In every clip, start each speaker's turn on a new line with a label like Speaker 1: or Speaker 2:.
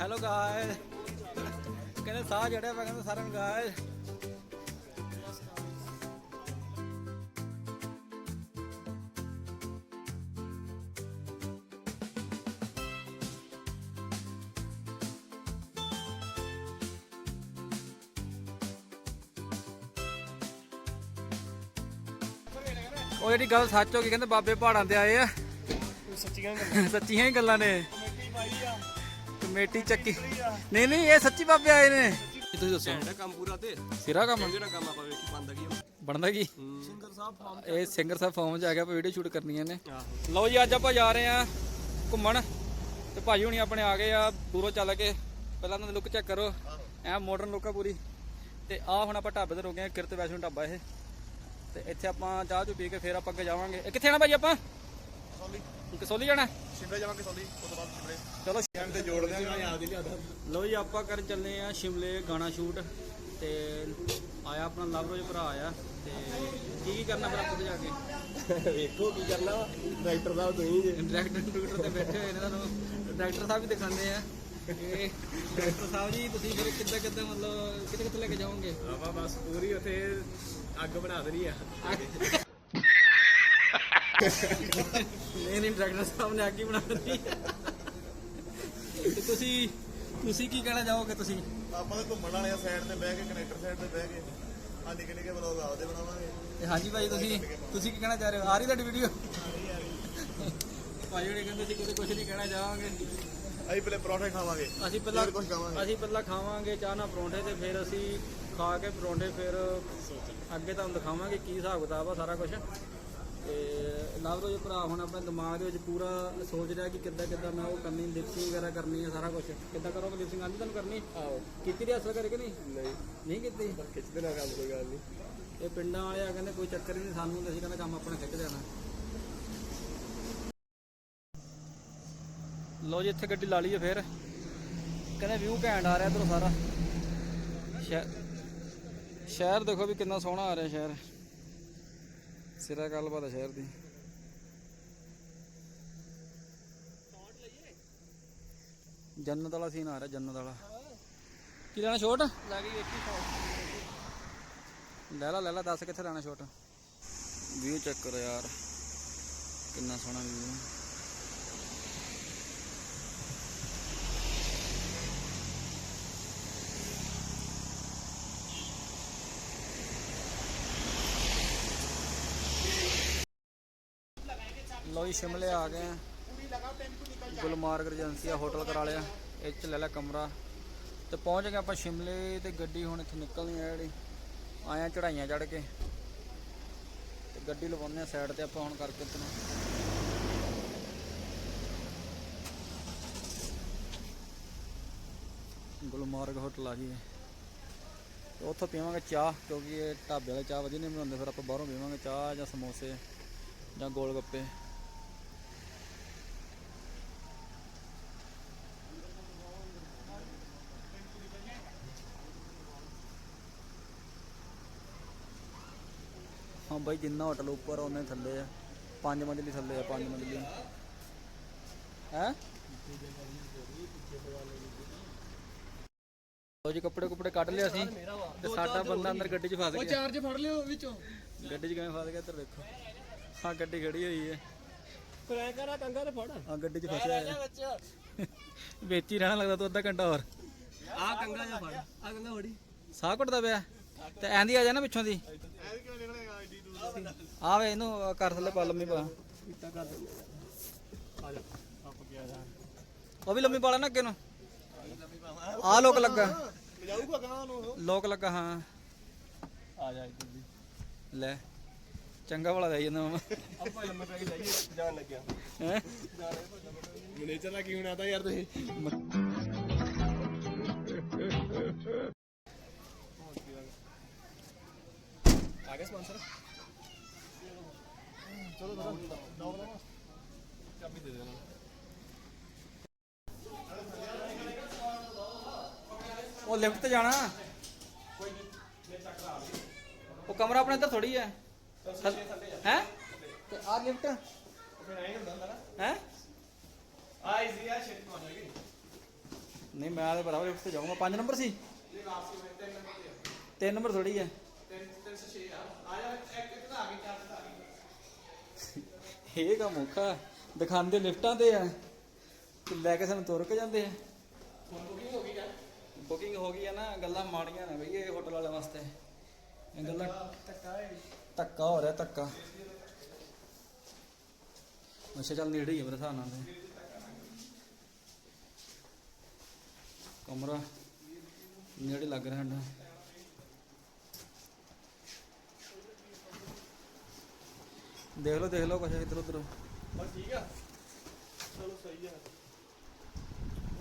Speaker 1: Hello guys ਕਹਿੰਦੇ ਸਾਹ ਜੜਿਆ ਪਿਆ ਕਹਿੰਦੇ ਸਾਰਿਆਂ ਨੂੰ ਗਾਇਸ ਉਹ ਜਿਹੜੀ ਗੱਲ ਸੱਚ ਹੋ ਗਈ ਕਹਿੰਦੇ ਬਾਬੇ ਪਹਾੜਾਂ ਤੇ ਆਏ ਆ।
Speaker 2: ਸੱਚੀਆਂ ਗੱਲਾਂ
Speaker 1: ਸੱਚੀਆਂ ਹੀ ਗੱਲਾਂ ਨੇ।
Speaker 2: ਕਮੇਟੀ ਪਾਈ ਆ।
Speaker 1: ਕਮੇਟੀ ਚੱਕੀ। ਨਹੀਂ ਨਹੀਂ ਇਹ ਸੱਚੀ ਬਾਬੇ ਆਏ ਨੇ। ਤੁਸੀਂ ਦੱਸੋ?
Speaker 3: ਇਹਦਾ ਕੰਮ ਪੂਰਾ ਤੇ।
Speaker 1: ਸਿਰਾ ਕੰਮ?
Speaker 3: ਜਿਹੜਾ ਕੰਮ ਆਪਾਂ ਵੇਖੀ ਬੰਦਾ ਕੀ
Speaker 1: ਬਣਦਾ ਕੀ?
Speaker 2: ਸਿੰਗਰ ਸਾਹਿਬ ਫਾਰਮ
Speaker 1: ਇਹ ਸਿੰਗਰ ਸਾਹਿਬ ਫਾਰਮ 'ਚ ਆ ਗਿਆ ਆਪਾਂ ਵੀਡੀਓ ਸ਼ੂਟ ਕਰਨੀਆਂ ਨੇ। ਲਓ ਜੀ ਅੱਜ ਆਪਾਂ ਜਾ ਰਹੇ ਆ ਘੁੰਮਣ। ਤੇ ਭਾਜੀ ਹੁਣੀ ਆਪਣੇ ਆ ਗਏ ਆ ਦੂਰੋਂ ਚੱਲ ਕੇ। ਪਹਿਲਾਂ ਉਹਨਾਂ ਦੀ ਲੁੱਕ ਚੈੱਕ ਕਰੋ। ਐ ਮਾਡਰਨ ਲੁੱਕ ਆ ਪੂਰੀ। ਤੇ ਆ ਹੁਣ ਆਪਾਂ ਢਾਬੇ ਤੇ ਰੁਕੇ ਆ ਕਿਰਤ ਵੈਸ਼ਨੋ ਢਾਬਾ ਇਹ। ਤੇ ਇੱਥੇ ਆਪਾਂ ਚਾਹ ਚੂ ਪੀ ਕੇ ਫੇਰ ਆਪਾਂ ਅੱਗੇ ਜਾਵਾਂਗੇ। ਇਹ ਕਿੱਥੇ ਆਣਾ ਭਾਜੀ ਆਪਾਂ?
Speaker 2: ਸੋਲੀ
Speaker 1: ਕਸੋਲੀ ਜਾਣਾ?
Speaker 2: ਸ਼ਿਮਲੇ ਜਾਵਾਂਗੇ ਸੋਲੀ ਉਸ ਤੋਂ ਬਾਅਦ ਸ਼ਿਮਲੇ।
Speaker 1: ਚਲੋ
Speaker 2: ਟਾਈਮ ਤੇ ਜੋੜ ਦਿਆਂਗੇ ਮੈਂ ਯਾਦ ਹੀ ਲਿਆਦਾ
Speaker 1: ਲਓ ਜੀ ਆਪਾਂ ਕਰਨ ਚੱਲੇ ਆ ਸ਼ਿਮਲੇ ਗਾਣਾ ਸ਼ੂਟ ਤੇ ਆਇਆ ਆਪਣਾ ਲਵਰੋਜ ਭਰਾ ਆਇਆ ਤੇ ਕੀ ਕੀ ਕਰਨਾ ਫਿਰ ਆਪਾਂ ਉੱਥੇ ਜਾ ਕੇ?
Speaker 3: ਵੇਖੋ ਕੀ ਕਰਨਾ ਡਾਇਰੈਕਟਰ ਸਾਹਿਬ ਤੁਸੀਂ ਜੇ।
Speaker 1: ਡਾਇਰੈਕਟਰ ਡਾਇਰੈਕਟਰ ਤੇ ਬੈਠੇ ਹੋਏ ਨੇ ਤੁਹਾਨੂੰ। ਡਾਇਰੈਕਟਰ ਸਾਹਿਬ ਵੀ ਦਿਖਾਉਂਦੇ ਆ। ਇਹ ਡਾਇਰੈਕਟਰ ਸਾਹਿਬ ਜੀ ਤੁਸੀਂ ਫਿਰ ਕਿੱਦਾਂ ਕਿੱਦਾਂ ਮਤਲਬ ਕਿੱਥੇ ਕਿੱਥੇ ਲੈ ਕੇ ਜਾਓਗੇ?
Speaker 3: ਆਪਾਂ ਬਸ ਪੂਰੀ ਉਥੇ ਅੱਗ ਬਣਾ ਦੇਣੀ ਆ।
Speaker 1: ਨਹੀਂ ਨਹੀਂ ਡਾਇਰੈਕਟਰ ਸਾਹਿਬ ਨੇ ਅੱਗੇ ਬਣਾ ਦਿੱਤੀ। ਤੇ ਤੁਸੀਂ ਤੁਸੀਂ ਕੀ ਕਹਿਣਾ ਚਾਹੋਗੇ ਤੁਸੀਂ?
Speaker 2: ਆਪਾਂ ਤਾਂ ਘੁੰਮਣ ਵਾਲੇ ਆ ਸਾਈਡ ਤੇ ਬਹਿ ਕੇ ਕਨੈਕਟਰ ਸਾਈਡ ਤੇ ਬਹਿ ਕੇ ਆ ਨਿੱਕੇ ਨਿੱਕੇ ਬਲੌਗ ਆਪਦੇ ਬਣਾਵਾਂਗੇ।
Speaker 1: ਤੇ ਹਾਂਜੀ ਭਾਈ ਤੁਸੀਂ ਤੁਸੀਂ ਕੀ ਕਹਿਣਾ ਚਾਹ ਰਹੇ ਹੋ? ਆ ਰਹੀ ਤੁਹਾਡੀ ਵੀਡੀਓ ਭਾਈ ਉਹਨੇ ਕਹਿੰਦੇ ਸੀ ਕਿਤੇ ਕੁਝ ਨਹੀਂ ਕਹਿਣਾ ਚਾਹਾਂਗੇ।
Speaker 2: ਅਸੀਂ ਪਹਿਲੇ ਪਰੌਂਠੇ ਖਾਵਾਂਗੇ।
Speaker 1: ਅਸੀਂ ਪਹਿਲਾਂ
Speaker 2: ਕੁਛ ਖਾਵਾਂਗੇ।
Speaker 1: ਅਸੀਂ ਪਹਿਲਾਂ ਖਾਵਾਂਗੇ ਚਾਹ ਨਾਲ ਪਰੌਂਠੇ ਤੇ ਫਿਰ ਅਸੀਂ ਖਾ ਕੇ ਪਰੌਂਠੇ ਫਿਰ ਅੱਗੇ ਤੁਹਾਨੂੰ ਦਿਖਾਵਾਂਗੇ ਕੀ ਹਿਸਾਬ ਕਿਤਾਬ ਆ ਸਾਰਾ ਕੁਝ ਤੇ ਲਵ ਰੋਜ ਭਰਾ ਹੁਣ ਆਪਣੇ ਦਿਮਾਗ ਦੇ ਵਿੱਚ ਪੂਰਾ ਸੋਚ ਰਿਹਾ ਕਿ ਕਿੱਦਾਂ ਕਿੱਦਾਂ ਮੈਂ ਉਹ ਕਰਨੀ ਲਿਪਸਿੰਗ ਵਗੈਰਾ ਕਰਨੀ ਹੈ ਸਾਰਾ ਕੁਝ ਕਿੱਦਾਂ ਕਰੋਗੇ ਲਿਪਸਿੰਗ ਆਂਦੀ ਤੁਹਾਨੂੰ ਕਰਨੀ?
Speaker 3: ਆਹੋ।
Speaker 1: ਕੀਤੀ ਦੀ ਅਸਲ ਕਰਕੇ ਨਹੀਂ?
Speaker 3: ਨਹੀਂ।
Speaker 1: ਨਹੀਂ ਕੀਤੀ?
Speaker 3: ਖਿੱਚਦੇ ਨਾ ਕੰਮ ਕੋਈ ਗੱਲ ਨਹੀਂ।
Speaker 1: ਇਹ ਪਿੰਡਾਂ ਵਾਲੇ ਆ ਕਹਿੰਦੇ ਕੋਈ ਚੱਕਰ ਹੀ ਨਹੀਂ ਸਾਨੂੰ ਤੇ ਅਸੀਂ ਕਹਿੰਦੇ ਕੰਮ ਆਪਣਾ ਖਿੱਚ ਦੇਣਾ। ਲੋ ਜੀ ਇੱਥੇ ਗੱਡੀ ਲਾ ਲਈਏ ਫੇਰ। ਕਹਿੰਦੇ ਵਿਊ ਘੈਂਟ ਆ ਰਿਹਾ ਇੱਧਰੋਂ ਸਾਰਾ। ਸ਼ਹਿ- ਸ਼ਹਿਰ ਦੇਖੋ ਵੀ ਕਿੰਨਾ ਸੋਹਣਾ ਆ ਰਿਹਾ ਸ਼ਹਿਰ। ਸਿਰਾ ਗੱਲਬਾਤ ਹੈ ਸ਼ਹਿਰ ਦੀ। ਜੰਨਤ ਵਾਲਾ ਸੀਨ ਆ ਰਿਹਾ ਜੰਨਤ ਵਾਲਾ ਕੀ ਲੈਣਾ ਛੋਟ?
Speaker 3: ਲੱਗ ਗਈ
Speaker 1: ਲੈ ਲਾ ਲੈ ਲਾ ਦੱਸ ਕਿੱਥੇ ਲੈਣਾ ਛੋਟ? ਵੀਊ ਚੈੱਕ ਕਰੋ ਯਾਰ ਕਿੰਨਾ ਸੋਹਣਾ ਵੀਊ ਲੋ ਜੀ, ਸ਼ਿਮਲੇ ਆ ਗਏ ਆ। ਗੁਲਮਾਰਗ ਏਜੰਸੀ ਆ, ਹੋਟਲ ਕਰਾ ਲਿਆ ਇਹ ਚ ਲੈ ਲਿਆ ਕਮਰਾ। ਤੇ ਪਹੁੰਚ ਗਏ ਆਪਾਂ ਸ਼ਿਮਲੇ ਤੇ ਗੱਡੀ ਹੁਣ ਇੱਥੇ ਨਿਕਲਣੀ ਆ ਜਿਹੜੀ। ਆਇਆ ਚੜਾਈਆਂ ਚੜ ਕੇ। ਤੇ ਗੱਡੀ ਲਵਾਉਂਦੇ ਆ ਸਾਈਡ ਤੇ ਆਪਾਂ ਹੁਣ ਕਰਕੇ ਤੈਨੂੰ ਗੁਲਮਾਰਗ ਹੋਟਲ ਆ ਗਈ ਉੱਥੋਂ ਪੀਵਾਂਗੇ ਚਾਹ, ਕਿਉਂਕਿ ਇਹ ਢਾਬੇ ਵਾਲੇ ਚਾਹ ਵਧੀਆ ਨਹੀਂ ਬਣਾਉਂਦੇ। ਫਿਰ ਆਪਾਂ ਬਾਹਰੋਂ ਪੀਵਾਂਗੇ ਚਾਹ ਜਾਂ ਸਮੋਸੇ ਜਾਂ ਗੋਲ ਗੱਪੇ। ਬਾਈ ਜਿੰਨਾ ਹੋਟਲ ਉੱਪਰ ਉਹਨੇ ਥੱਲੇ ਆ। ਪੰਜ ਮੰਜ਼ਲੀ ਥੱਲੇ ਆ ਪੰਜ ਮੰਜ਼ਲੀ। ਹੈ? ਲੋ ਜੀ ਕੱਪੜੇ ਕੁਪੜੇ ਕੱਢ ਲਿਆ ਸੀ ਤੇ ਸਾਡਾ ਬੰਦਾ ਅੰਦਰ ਗੱਡੀ 'ਚ ਫਸ ਗਿਆ।
Speaker 2: ਚਾਰਜ ਫੜ ਲਿਓ ਵਿੱਚੋਂ।
Speaker 1: ਗੱਡੀ 'ਚ ਕਿਵੇਂ ਫਸ ਗਿਆ ਇੱਧਰ ਦੇਖੋ। ਹਾਂ ਗੱਡੀ ਖੜੀ ਹੋਈ ਹੈ।
Speaker 3: ਐ ਕਰਾ ਕੰਗਾ ਤੇ ਫੜ।
Speaker 1: ਹਾਂ ਗੱਡੀ 'ਚ ਫਸਿਆ ਹੈ ਵਿੱਚ ਹੀ ਰਹਿਣਾ ਲੱਗਦਾ ਤੂੰ ਅੱਧਾ ਘੰਟਾ ਹੋਰ।
Speaker 3: ਆ ਕੰਗਾ ਜਿਹਾ ਫੜ। ਆ ਕੰਗਾ ਫੜੀ।
Speaker 1: ਸਾਹ ਘੁੱਟਦਾ ਪਿਆ। ਤੇ ਐਂਦੀ ਆ ਜਾ ਨਾ ਪਿੱਛੋਂ ਦੀ।
Speaker 2: ਐ ਕਿਉਂ ਨਿਕਲੇਗਾ
Speaker 1: ਆ ਵੇ ਇਹਨੂੰ ਕਰ ਥੱਲੇ ਪਾ ਲੰਮੀ ਪਾ। ਉਹ ਵੀ ਲੰਮੀ ਪਾ ਲੈ ਅੱਗੇ ਨੂੰ। ਆ ਲੋਕ ਲੱਗਾ।
Speaker 2: ਜਾਊਗਾ ਗਾਂ ਨੂੰ
Speaker 1: ਲੋਕ ਲੱਗਾ, ਹਾਂ।
Speaker 3: ਆ ਜਾ ਇੱਧਰ ਦੀ
Speaker 1: ਲੈ, ਚੰਗਾ ਵਾਲਾ ਦੇ ਜਾਂਦਾ ਮਾਮਾ।
Speaker 3: ਆਪਾਂ ਲੰਮੇ ਪੈ ਕੇ ਜਾਈਏ ਜਾਣ ਲੱਗਿਆ
Speaker 1: ਹੈ?
Speaker 3: ਮੈਨੇਜਰ ਦਾ ਕੀ ਹੋਣਾ ਤਾਂ ਯਾਰ ਤੁਸੀਂ ਆ ਗਿਆ ਸਪਾਂਸਰ। ਚਲੋ ਚਲੋ ਚਾਬੀ ਦੇ ਦੇਣਾ
Speaker 1: ਉਹ ਲਿਫਟ ਤੇ ਜਾਣਾ। ਉਹ ਕਮਰਾ ਆਪਣੇ ਇੱਧਰ ਥੋੜੀ ਹੈ। ਹੈ? ਤੇ ਆ ਲਿਫਟ।
Speaker 3: ਫਿਰ ਐਂ ਹੁੰਦਾ ਹੁੰਦਾ ਨਾ
Speaker 1: ਹੈ?
Speaker 3: ਆ ਇਜ਼ੀ ਆ ਸ਼ਿਟ ਮਾਰ ਜਾਏਗੀ
Speaker 1: ਨਹੀਂ, ਮੈਂ ਤੇ ਬਰਾਬਰ ਲਿਫਟ ਤੇ ਜਾਊਂਗਾ। 5 ਨੰਬਰ ਸੀ। ਤਿੰਨ ਨੰਬਰ ਥੋੜੀ ਹੈ। ਇਹ ਕੰਮ ਔਖਾ ਦਿਖਾਉਂਦੇ ਲਿਫਟਾਂ ਤੇ ਆ। ਤੇ ਲੈ ਕੇ ਸਾਨੂੰ ਤੁਰ ਕੇ ਜਾਂਦੇ ਆ। ਬੁਕਿੰਗ ਹੋ ਗਈ ਆ ਬੁਕਿੰਗ ਹੋ ਗਈ ਆ ਨਾ ਗੱਲਾਂ ਮਾੜੀਆਂ ਨੇ ਬਈ ਇਹ ਹੋਟਲ ਵਾਲੇ ਵਾਸਤੇ। ਇਹ ਗੱਲਾਂ ਧੱਕਾ ਹੋ ਰਿਹਾ ਧੱਕਾ। ਅੱਛਾ ਚੱਲ ਨੇੜੇ ਹੀ ਆ ਮੇਰੇ ਹਿਸਾਬ ਨਾਲ। ਕਮਰਾ ਨੇੜੇ ਲੱਗ ਰਿਹਾ ਸਾਡਾ। ਦੇਖ ਲਓ ਦੇਖ ਲਓ ਕੁਛ ਇੱਧਰ ਉੱਧਰ।
Speaker 3: ਬਸ ਠੀਕ ਆ। ਚਲੋ ਸਹੀ ਆ।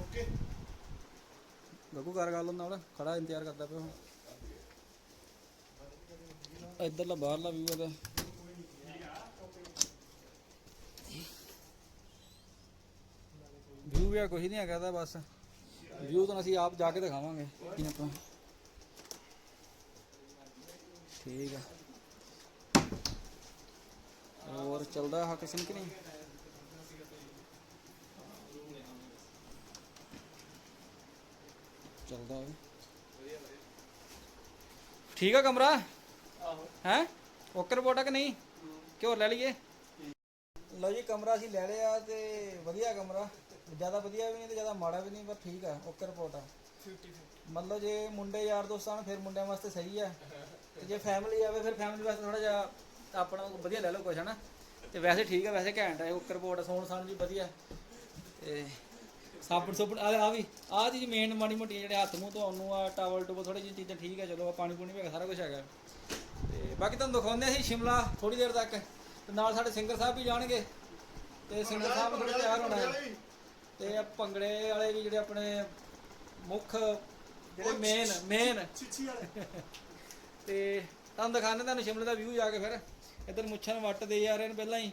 Speaker 3: ਓਕੇ।
Speaker 1: ਗੱਗੂ ਕਰ ਗੱਲ ਨਾਲ। ਖੜਾ ਇੰਤਜ਼ਾਰ ਕਰਦਾ ਪਿਆ ਹੁਣ। ਇੱਧਰਲਾ ਬਾਹਰਲਾ ਵਿਊ ਇਹਦਾ। ਵਿਊ ਵੀ ਕੁਝ ਨਹੀਂ ਹੈਗਾ ਬਸ। ਵਿਊ ਤਾਂ ਅਸੀਂ ਆਪ ਜਾ ਕੇ ਦਿਖਾਵਾਂਗੇ ਕੀ ਆਪਾਂ ਠੀਕ ਆ। ਹੋਰ ਚੱਲਦਾ ਹਾ ਕਿਸਨ ਕਿ ਨਹੀਂ? ਚੱਲਦਾ ਹੈ ਠੀਕ ਆ ਕਮਰਾ?
Speaker 3: ਆਹੋ
Speaker 1: ਹੈ? ਓਕੇ ਰਿਪੋਰਟ ਆ ਕਿ ਨਹੀਂ? ਕਿ ਲੈ ਲਈਏ। ਲਓ ਜੀ, ਕਮਰਾ ਅਸੀਂ ਲੈ ਲਿਆ ਤੇ ਵਧੀਆ ਕਮਰਾ। ਜ਼ਿਆਦਾ ਵਧੀਆ ਵੀ ਨਹੀਂ ਤੇ ਜ਼ਿਆਦਾ ਮਾੜਾ ਵੀ ਨਹੀਂ, ਪਰ ਠੀਕ ਆ ਓਕੇ ਰਿਪੋਰਟ ਆ ਮਤਲਬ ਜੇ ਮੁੰਡੇ ਯਾਰ ਦੋਸਤਾਂ ਨੂੰ ਫਿਰ ਮੁੰਡਿਆਂ ਵਾਸਤੇ ਸਹੀ ਆ। ਤੇ ਜੇ ਫੈਮਿਲੀ ਆਵੇ, ਫਿਰ ਫੈਮਿਲੀ ਵਾਸਤੇ ਥੋੜਾ ਜਿਹਾ ਆਪਣਾ ਵਧੀਆ ਲੈ ਲਓ ਕੁਛ ਹਨਾ? ਤੇ ਵੈਸੇ ਠੀਕ ਆ ਵੈਸੇ ਘੈਂਟ ਆ ਓਕੇ ਰਿਪੋਰਟ ਸੌਣ ਸਾਣ ਵੀ ਵਧੀਆ। ਤੇ ਸਾਬਣ ਸੁਬਣ ਆ ਆ ਵੀ ਆ ਚੀਜ਼ ਮੇਨ ਮਾੜੀ ਮੋਟੀ ਜਿਹੜੇ ਹੱਥ ਮੂੰਹ ਧੋਣ ਨੂੰ ਆ ਟਾਵਲ ਟੂਵਲ ਥੋੜੀ ਜਿਹੀ ਚੀਜ਼ਾਂ ਠੀਕ ਆ ਚਲੋ ਆ ਪਾਣੀ ਪੂਣੀ ਵੀ ਹੈਗਾ ਸਾਰਾ ਕੁਝ ਹੈਗਾ। ਤੇ ਬਾਕੀ ਤੁਹਾਨੂੰ ਦਿਖਾਉਂਦੇ ਅਸੀਂ ਸ਼ਿਮਲਾ ਥੋੜੀ ਦੇਰ ਤੱਕ। ਤੇ ਨਾਲ ਸਾਡੇ ਸਿੰਗਰ ਸਾਹਿਬ ਵੀ ਜਾਣਗੇ। ਤੇ ਸਿੰਗਰ ਸਾਹਿਬ ਥੋੜੇ ਤਿਆਰ ਹੋਣਾ ਹੈ। ਤੇ ਆ ਭੰਗੜੇ ਵਾਲੇ ਵੀ ਜਿਹੜੇ ਆਪਣੇ ਮੁੱਖ ਜਿਹੜੇ ਮੇਨ ਮੇਨ ਤੇ ਤੁਹਾਨੂੰ ਦਿਖਾਣੇ ਤੁਹਾਨੂੰ ਸ਼ਿਮਲੇ ਦਾ ਵਿਊ ਜਾ ਕੇ ਫਿਰ। ਇੱਧਰ ਮੁੱਛਾਂ ਨੂੰ ਵੱਟ ਦੇ ਜਾ ਰਹੇ ਨੇ ਪਹਿਲਾਂ ਹੀ।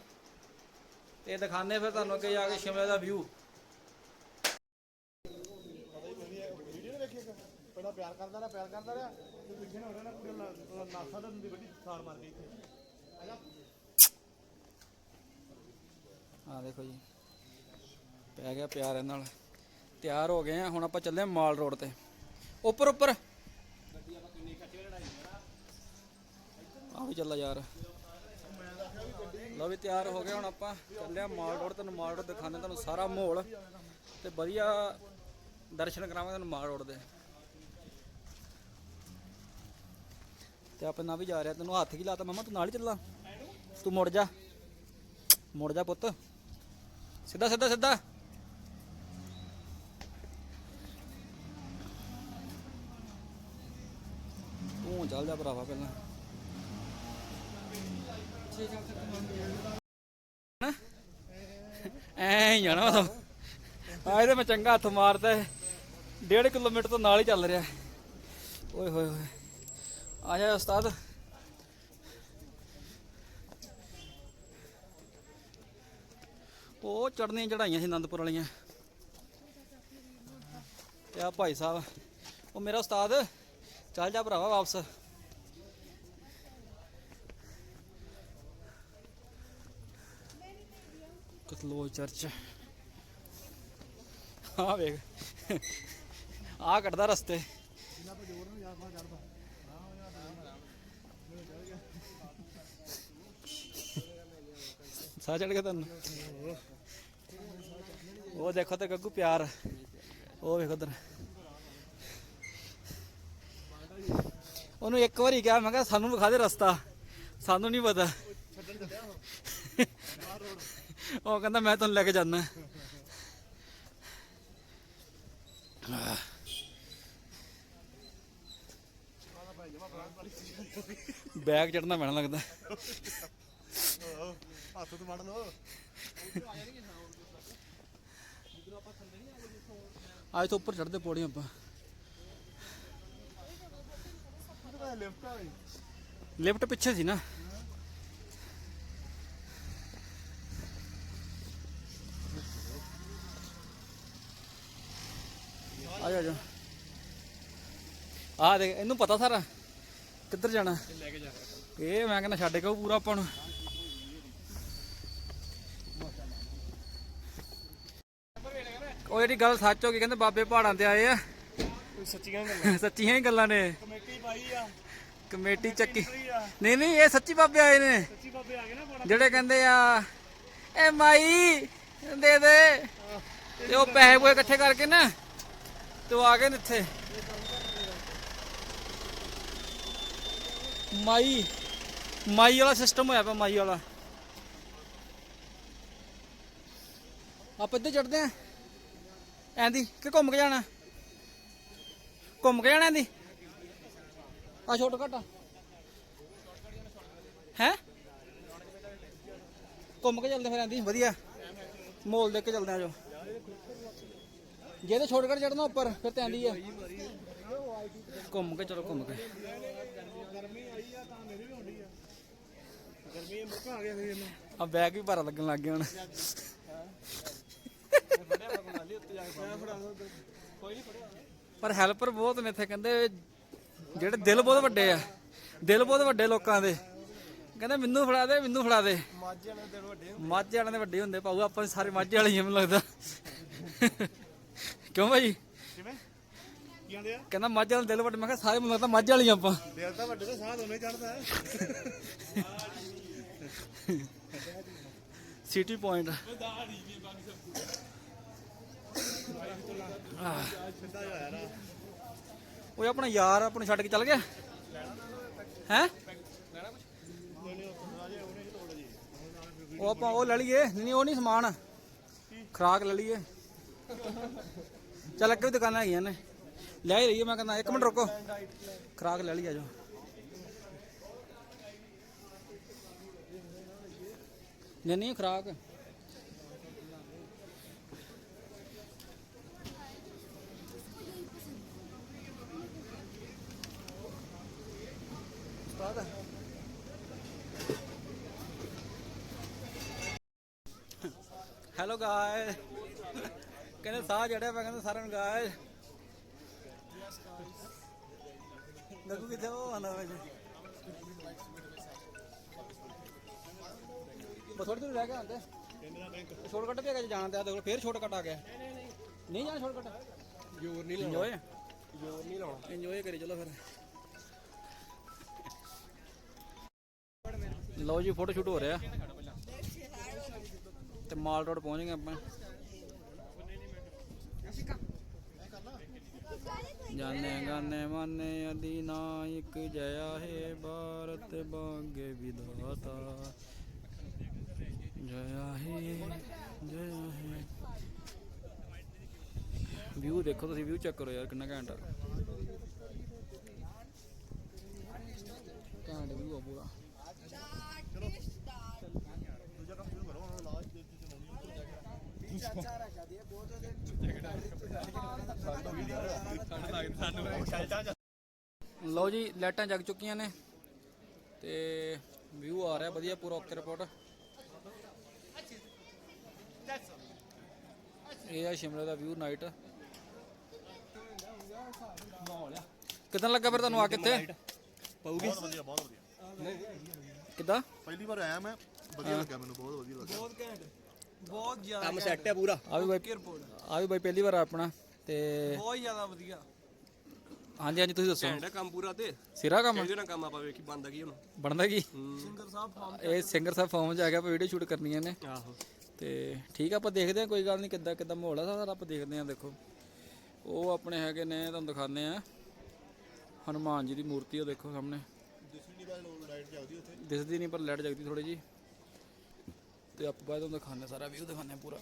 Speaker 1: ਤੇ ਦਿਖਾਣੇ ਫਿਰ ਤੁਹਾਨੂੰ ਅੱਗੇ ਜਾ ਕੇ ਸ਼ਿਮਲੇ ਦਾ ਵਿਊ
Speaker 3: ਵੀਡੀਓ ਨੇ ਵੇਖੀ ਪਹਿਲਾਂ ਪਿਆਰ ਕਰਦਾ ਰਿਹਾ ਪਿਆਰ ਕਰਦਾ ਰਿਹਾ। ਤੇ ਪਿੱਛੇ ਨਾ ਹੋ ਰਿਹਾ ਨਾ ਕੁੜੀ ਨਾ- ਨਾਸਾ ਦਾ ਹੁੰਦੀ ਵੱਡੀ ਸਾਰ ਮਾਰ ਗਈ ਇੱਥੇ। ਆ
Speaker 1: ਦੇਖੋ ਜੀ। ਪੈ ਗਿਆ ਪਿਆਰ ਇਹਨਾਂ ਨਾਲ। ਤਿਆਰ ਹੋ ਗਏ ਆ ਹੁਣ ਆਪਾਂ ਚੱਲੇ ਮਾਲ ਰੋਡ ਤੇ। ਉੱਪਰ ਉੱਪਰ ਆ ਵੀ ਚੱਲਾ ਯਾਰ। ਲਓ ਵੀ ਤਿਆਰ ਹੋ ਗਏ ਹੁਣ ਆਪਾਂ। ਚੱਲੇ ਆ ਮਾਲ ਰੋਡ, ਤੁਹਾਨੂੰ ਮਾਲ ਰੋਡ ਦਿਖਾਉਂਦੇ ਤੁਹਾਨੂੰ ਸਾਰਾ ਮਾਹੌਲ। ਤੇ ਵਧੀਆ ਦਰਸ਼ਨ ਕਰਾਵਾਂਗੇ ਤੁਹਾਨੂੰ ਮਾਲ ਰੋਡ ਦੇ। ਤੇ ਆਪੇ ਨਾ ਵੀ ਜਾ ਰਿਹਾ ਤੈਨੂੰ ਹੱਥ ਕੀ ਲਾਤਾ ਮਮਾ? ਤੂੰ ਨਾਲ ਹੀ ਚੱਲਾ। ਤੂੰ ਮੁੜ ਜਾ। ਮੁੜ ਜਾ ਪੁੱਤ। ਸਿੱਧਾ ਸਿੱਧਾ ਸਿੱਧਾ। ਤੂੰ ਚੱਲ ਜਾ ਭਰਾਵਾ ਪਹਿਲਾਂ। ਐ ਹੀ ਜਾਣਾ ਉਹ ਆ ਇਹਦੇ ਮੈਂ ਚੰਗਾ ਹੱਥ ਮਾਰਦਾ ਹੈ। ਡੇਢ ਕਿਲੋਮੀਟਰ ਤੋਂ ਨਾਲ ਹੀ ਚੱਲ ਰਿਹਾ। ਓਏ ਹੋਏ ਹੋਏ। ਆ ਜਾ ਉਸਤਾਦ। ਉਹ ਚੜਨੀਆਂ ਚੜਾਈਆਂ ਸੀ ਆਨੰਦਪੁਰ ਵਾਲੀਆਂ। ਤੇ ਆ ਭਾਈ ਸਾਹਿਬ। ਉਹ ਮੇਰਾ ਉਸਤਾਦ। ਚੱਲ ਜਾ ਭਰਾਵਾ ਵਾਪਸ। ਕਤਲੋ ਚਰਚ। ਆ ਵੇਖ। ਆ ਕੱਟਦਾ ਰਸਤੇ। ਸਾਹ ਚੜ ਗਿਆ ਤੁਹਾਨੂੰ? ਉਹ ਦੇਖੋ ਤੇ ਗੱਗੂ ਪਿਆਰ। ਉਹ ਵੇਖੋ ਉਧਰ। ਉਹਨੂੰ ਇੱਕ ਵਾਰੀ ਕਿਹਾ, ਮੈਂ ਕਿਹਾ, ਸਾਨੂੰ ਵਿਖਾ ਦੇ ਰਸਤਾ। ਸਾਨੂੰ ਨਹੀਂ ਪਤਾ। ਉਹ ਕਹਿੰਦਾ ਮੈਂ ਤੁਹਾਨੂੰ ਲੈ ਕੇ ਜਾਣਾ ਬੈਗ ਚੜਨਾ ਪੈਣਾ ਲੱਗਦਾ।
Speaker 3: ਹੱਥ ਤੋਂ ਵੜ ਲਓ
Speaker 1: ਅੱਜ ਤੋਂ ਉੱਪਰ ਚੜਦੇ ਪੌੜੀਆਂ ਆਪਾਂ।
Speaker 3: ਲਿਫਟ
Speaker 1: ਪਿੱਛੇ ਸੀ ਨਾ। ਆ ਜਾ ਜਾ ਆ ਦੇਖ ਇਹਨੂੰ ਪਤਾ ਸਾਰਾ ਕਿੱਧਰ ਜਾਣਾ?
Speaker 3: ਲੈ ਕੇ ਜਾ
Speaker 1: ਇਹ ਮੈਂ ਕਹਿੰਦਾ ਛੱਡ ਕੇ ਪੂਰਾ ਆਪਾਂ ਨੂੰ। ਓਏ ਇਹਦੀ ਗੱਲ ਸੱਚ ਹੋ ਗਈ ਕਹਿੰਦੇ ਬਾਬੇ ਪਹਾੜਾਂ ਤੇ ਆਏ ਆ।
Speaker 3: ਸੱਚੀਆਂ ਗੱਲਾਂ
Speaker 1: ਸੱਚੀਆਂ ਹੀ ਗੱਲਾਂ ਨੇ।
Speaker 3: ਕਮੇਟੀ ਪਾਈ ਆ।
Speaker 1: ਕਮੇਟੀ ਚੱਕੀ। ਨਹੀਂ ਨਹੀਂ ਇਹ ਸੱਚੀ ਬਾਬੇ ਆਏ ਨੇ।
Speaker 3: ਸੱਚੀ ਬਾਬੇ ਆ ਗਏ ਨਾ ਬੜਾ
Speaker 1: ਜਿਹੜੇ ਕਹਿੰਦੇ ਆ ਐ ਮਾਈ ਦੇ ਦੇ। ਤੇ ਉਹ ਪੈਸੇ ਪੂਏ ਇਕੱਠੇ ਕਰਕੇ ਨਾ ਤੂੰ ਆ ਗਏ ਨੇ ਇੱਥੇ। ਮਾਈ ਮਾਈ ਵਾਲਾ ਸਿਸਟਮ ਹੋਇਆ ਪਿਆ, ਮਾਈ ਵਾਲਾ। ਆਪਾਂ ਇੱਧਰ ਚੜਦੇ ਆ। ਐਂਦੀ, ਕਿ ਘੁੰਮ ਕੇ ਜਾਣਾ? ਘੁੰਮ ਕੇ ਜਾਣਾ ਐਂਦੀ? ਆ ਛੋਟ ਘਟਾ ਹੈ? ਘੁੰਮ ਕੇ ਚੱਲਦੇ ਫਿਰ ਆਂਦੀ ਵਧੀਆ। ਮੋਲ ਦੇ ਕੇ ਚੱਲਦੇ ਆ ਜੋ। ਜੇ ਤੇ ਸ਼ਾਰਟਕਟ ਚੜਨਾ ਉੱਪਰ ਫਿਰ ਤੇ ਆਂਦੀ ਆ। ਘੁੰਮ ਕੇ ਚਲੋ ਘੁੰਮ ਕੇ।
Speaker 3: ਗਰਮੀ ਆਈ ਆ ਤਾਂ ਮੇਰੇ ਵੀ ਹੁੰਦੀ ਆ ਗਰਮੀ ਇਹ ਮੁੱਕ ਆ ਗਿਆ ਫਿਰ ਇਹਨੂੰ
Speaker 1: ਆ ਬੈਗ ਵੀ ਭਾਰਾ ਲੱਗਣ ਲੱਗ ਗਿਆ ਹੁਣ। ਪਰ ਹੈਲਪਰ ਬਹੁਤ ਨੇ ਇੱਥੇ ਕਹਿੰਦੇ ਜਿਹੜੇ ਦਿਲ ਬਹੁਤ ਵੱਡੇ ਆ ਦਿਲ ਬਹੁਤ ਵੱਡੇ ਲੋਕਾਂ ਦੇ। ਕਹਿੰਦੇ ਮੈਨੂੰ ਫੜਾ ਦੇ ਮੈਨੂੰ ਫੜਾ ਦੇ।
Speaker 3: ਮਾਝੇ ਵਾਲੇ ਦਿਨ ਵੱਡੇ
Speaker 1: ਮਾਝੇ ਵਾਲਿਆਂ ਦੇ ਵੱਡੇ ਹੁੰਦੇ ਪਾਉ ਆਪਾਂ ਸਾਰੇ ਮਾਝੇ ਵਾਲੇ ਹੀ ਆ ਮੈਨੂੰ ਲੱਗਦਾ। ਕਿਉਂ ਭਾਈ?
Speaker 3: ਕਿਵੇਂ? ਕੀ ਆਂਦੇ ਆ?
Speaker 1: ਕਹਿੰਦਾ ਮਾਝੇ ਵਾਲੇ ਦਿਲ ਵੱਡੇ ਮੈਂ ਕਿਹਾ ਸਾਰੇ ਮੈਨੂੰ ਲੱਗਦਾ ਮਾਝੇ ਵਾਲੇ ਆਪਾਂ।
Speaker 3: ਦਿਲ ਤਾਂ ਵੱਡੇ ਤਾਂ ਸਾਹ ਦੋਨੇ ਚੜਦਾ ਹੈ।
Speaker 1: ਸਿਟੀ ਪੁਆਇੰਟ ਉਹ ਆਪਣਾ ਯਾਰ ਆਪਣਾ ਛੱਡ ਕੇ ਚੱਲ ਗਿਆ? ਹੈ? ਉਹ ਆਪਾਂ ਉਹ ਲੈ ਲਈਏ ਨਹੀਂ ਉਹ ਨਹੀਂ ਸਮਾਨ। ਖਰਾਕ ਲੈ ਲਈਏ। ਚੱਲ ਅੱਗੇ ਵੀ ਦੁਕਾਨਾਂ ਹੈਗੀਆਂ ਨੇ। ਲੈ ਹੀ ਲਈਏ, ਮੈਂ ਕਹਿੰਦਾ, ਇੱਕ ਮਿੰਟ ਰੁਕੋ। ਖਰਾਕ ਲੈ ਲਈ ਆ ਜਾਓ ਨਹੀਂ ਨਹੀਂ ਖਰਾਕ? ਹੈਲੋ ਗਾਇ ਕਹਿੰਦੇ ਸਾਹ ਜੜਿਆ ਪਿਆ ਕਹਿੰਦੇ ਸਾਰਿਆਂ ਨੂੰ ਗਾਇ ਲੱਗੂ ਕਿੱਥੇ ਉਹ ਆਂਦਾ ਵਿੱਚ ਬਸ ਥੋੜੀ ਦੂਰ ਰਹਿ ਗਿਆ ਹੁੰਦੇ ਵੀ ਹੈਗਾ ਜੇ ਜਾਣਾ ਤੇ ਆ ਦੇਖੋ ਫੇਰ ਸ਼ਾਰਟਕਟ ਆ ਗਿਆ। ਨਹੀਂ ਜਾਣਾ ਸ਼ਾਰਟਕਟ
Speaker 3: ਜੋਰ ਨਹੀਂ
Speaker 1: ਇੰਜੋਏ
Speaker 3: ਜੋਰ ਨਹੀਂ ਲਾਉਣਾ।
Speaker 1: ਇੰਜੋਏ ਕਰੀ ਚਲੋ ਫਿਰ। ਲਓ ਜੀ ਫੋਟੋ ਸ਼ੂਟ ਹੋ ਰਿਹਾ। ਤੇ ਮਾਲ ਰੋਡ ਪਹੁੰਚ ਗਏ ਆਪਾਂ। ਜਾਣੇ ਗਾਣੇ ਮਾਨੇ ਅਦੀ ਨਾਇਕ ਜਇਆ ਹੈ ਭਾਰਤ ਭਾਗੇ ਵਿਧਾਤਾ। ਜਇਆ ਹੈ ਜਇਆ ਹੈ। ਵਿਊ ਦੇਖੋ ਤੁਸੀਂ ਵਿਊ ਚੈੱਕ ਕਰੋ ਯਾਰ ਕਿੰਨਾ ਘੈਂਟ ਆ। ਘੈਂਟ ਵਿਊ ਆ ਪੂਰਾ।
Speaker 2: ਦੂਜਾ ਕੰਮ ਸ਼ੁਰੂ ਕਰੋ, ਹੁਣ ਲਾਸਟ ਦੇ ਵਿੱਚ ਚਲਾਉਣੀ
Speaker 1: ਲਓ ਜੀ ਲਾਈਟਾਂ ਜਗ ਚੁੱਕੀਆਂ ਨੇ ਤੇ ਵਿਊ ਆ ਰਿਹਾ ਵਧੀਆ ਪੂਰਾ ਓਕੇ ਰਿਪੋਰਟ। ਇਹ ਆ ਸ਼ਿਮਲੇ ਦਾ ਵਿਊ ਨਾਈਟ ਕਿਦਾਂ ਲੱਗਾ ਫਿਰ ਤੁਹਾਨੂੰ ਆ ਕੇ ਇੱਥੇ?
Speaker 3: ਪਊਗੀ?
Speaker 2: ਬਹੁਤ ਵਧੀਆ ਬਹੁਤ ਵਧੀਆ।
Speaker 1: ਕਿਦਾਂ?
Speaker 2: ਪਹਿਲੀ ਵਾਰ ਆਇਆ ਮੈਂ ਵਧੀਆ ਲੱਗਾ ਮੈਨੂੰ ਬਹੁਤ ਵਧੀਆ ਲੱਗਾ
Speaker 3: ਬਹੁਤ ਘੈਂਟ। ਬਹੁਤ ਜ਼ਿਆਦਾ ਕੰਮ ਸੈੱਟ ਹੈ ਪੂਰਾ।
Speaker 1: ਆ ਵੀ ਬਾਈ ਆ ਵੀ ਬਾਈ ਪਹਿਲੀ ਵਾਰ ਆ ਆਪਣਾ ਤੇ
Speaker 3: ਬਹੁਤ ਜ਼ਿਆਦਾ ਵਧੀਆ।
Speaker 1: ਹਾਂਜੀ ਹਾਂਜੀ ਤੁਸੀਂ ਦੱਸੋ।
Speaker 4: ਘੈਂਟ ਕੰਮ ਪੂਰਾ ਤੇ?
Speaker 1: ਸਿਰਾ ਕੰਮ?
Speaker 4: ਇਹਦੇ ਨਾਲ ਕੰਮ ਆਪਾਂ ਵੇਖੀ ਬੰਦਾ ਕੀ ਹੁਣ?
Speaker 1: ਬਣਦਾ ਕੀ?
Speaker 3: ਸਿੰਗਰ ਸਾਹਿਬ ਫਾਰਮ
Speaker 1: ਇਹ ਸਿੰਗਰ ਸਾਹਿਬ ਫਾਰਮ 'ਚ ਆ ਗਿਆ ਆਪਾਂ ਵੀਡੀਓ ਸ਼ੂਟ ਕਰਨੀਆਂ ਨੇ।
Speaker 4: ਆਹੋ।
Speaker 1: ਤੇ ਠੀਕ ਆ ਆਪਾਂ ਦੇਖਦੇ ਆ ਕੋਈ ਗੱਲ ਨਹੀਂ ਕਿੱਦਾਂ ਕਿੱਦਾਂ ਮਾਹੌਲ ਆ ਸਾਰਾ ਆਪਾਂ ਦੇਖਦੇ ਆ ਦੇਖੋ। ਉਹ ਆਪਣੇ ਹੈਗੇ ਨੇ ਤੁਹਾਨੂੰ ਦਿਖਾਉਂਦੇ ਆ ਹਨੂਮਾਨ ਜੀ ਦੀ ਮੂਰਤੀ ਉਹ ਦੇਖੋ ਸਾਹਮਣੇ।
Speaker 2: ਲਾਈਟ ਉੱਥੇ।
Speaker 1: ਦਿਸਦੀ ਨਹੀਂ ਪਰ ਲਾਈਟ ਜਗਦੀ ਥੋੜੀ ਜੀ ਤੇ ਆਪਾਂ ਬਾਅਦ ਤੁਹਾਨੂੰ ਦਿਖਾਉਂਦੇ ਸਾਰਾ ਵਿਊ ਦਿਖਾਉਂਦੇ ਆ ਪੂਰਾ।